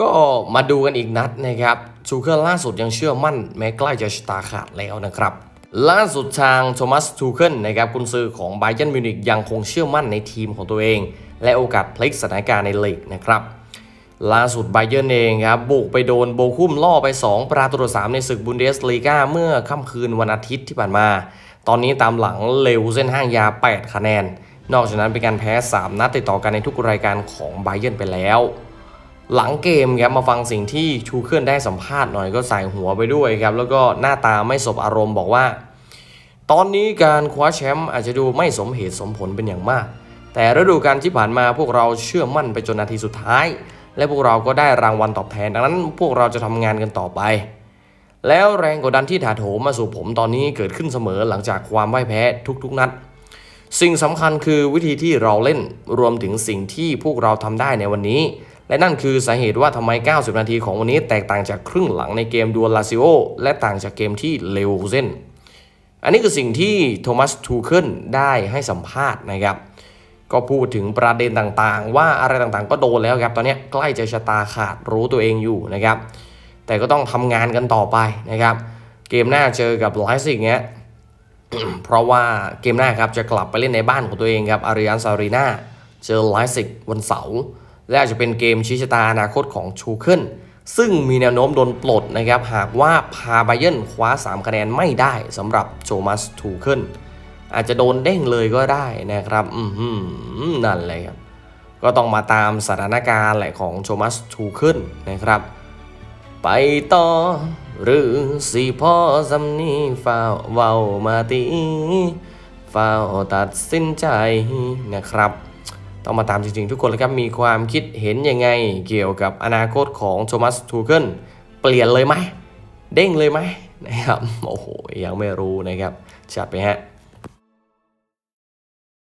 ก็มาดูกันอีกนัดนะครับชูเคิลล่าสุดยังเชื่อมั่น แม้ใกล้จะชะตาขาดแล้วนะครับ ล่าสุดทางโทมัสทูเคิลนะครับกุนซือของไบเ e นมิวนิกยังคงเชื่อมั่นในทีมของตัวเอง และโอกาสพลิกสถานการณ์ในลีกนะครับล่าสุดไบเ e นเองครับบุกไปโดนโบคุมล่อไป 2 ประตูต่อ3ในศึกบุนเดสลีกาเมื่อค่ำคืนวันอาทิตย์ที่ผ่านมา ตอนนี้ตามหลังเลวเส้นห้างยา 8 คะแนน นอกจากนั้นเป็นการแพ้ 3 นัดติดต่อกันในทุกรายการของไบเ e นไปแล้ว หลังเกมครับมาฟังสิ่งที่ชูเคลื่อนได้สัมภาษณ์หน่อยก็ใส่หัวไปด้วยครับ แล้วก็หน้าตาไม่สบอารมณ์บอกว่า ตอนนี้การคว้าแชมป์อาจจะดูไม่สมเหตุสมผลเป็นอย่างมาก แต่ฤดูกาลที่ผ่านมาพวกเราเชื่อมั่นไปจนนาทีสุดท้าย และพวกเราก็ได้รางวัลตอบแทน ดังนั้นพวกเราจะทำงานกันต่อไป แล้วแรงกดดันที่ถาโถมมาสู่ผมตอนนี้เกิดขึ้นเสมอหลังจากความพ่ายแพ้ทุกๆนัดสิ่งสำคัญคือวิธีที่เราเล่นรวมถึงสิ่งที่พวกเราทำได้ในวันนี้ และนั่นคือสาเหตุว่าทำไม 90 นาทีของวันนี้แตกต่างจากครึ่งหลังในเกมดวลลาซิโอและต่างจากเกมที่เลวเซนอันนี้คือสิ่งที่โทมัสทูเคิลได้ให้สัมภาษณ์นะครับ ก็พูดถึงประเด็นต่างๆ ว่าอะไรต่างๆก็โดนแล้วครับ ตอนนี้ใกล้จะชะตาขาดรู้ตัวเองอยู่นะครับ แต่ก็ต้องทำงานกันต่อไปนะครับ เกมหน้าเจอกับไลซิกเนี้ยเพราะว่าเกมหน้าครับจะกลับไปเล่นในบ้านของตัวเองครับอาริอันซารีนาเจอไลซิกวันเสาร์ และอาจจะเป็นเกมชี้ชะตาอนาคตของชูเคิลซึ่งมีแนวโน้มโดนปลดนะครับ หากว่าพาไบเยนคว้า 3 คะแนนไม่ได้สำหรับโจมัสทูเคิลอาจจะโดนเด้งเลยก็ได้นะครับ อือหือนั่นเลยครับ ก็ต้องมาตามสถานการณ์แหละของโจมัสทูเคิลนะครับ ไปต่อ หรือสิพ่อสำนีฝ้าวเว้ามาตีฝ้าวตัดสินใจนะครับ ต้องมาตามจริงๆ ทุกคนเลยครับ มีความคิดเห็นยังไง เกี่ยวกับอนาคตของโทมัสทูเคิลเปลี่ยนเลยไหม เด้งเลยไหมนะครับ โอ้โห ยังไม่รู้นะครับ จัดไปฮะ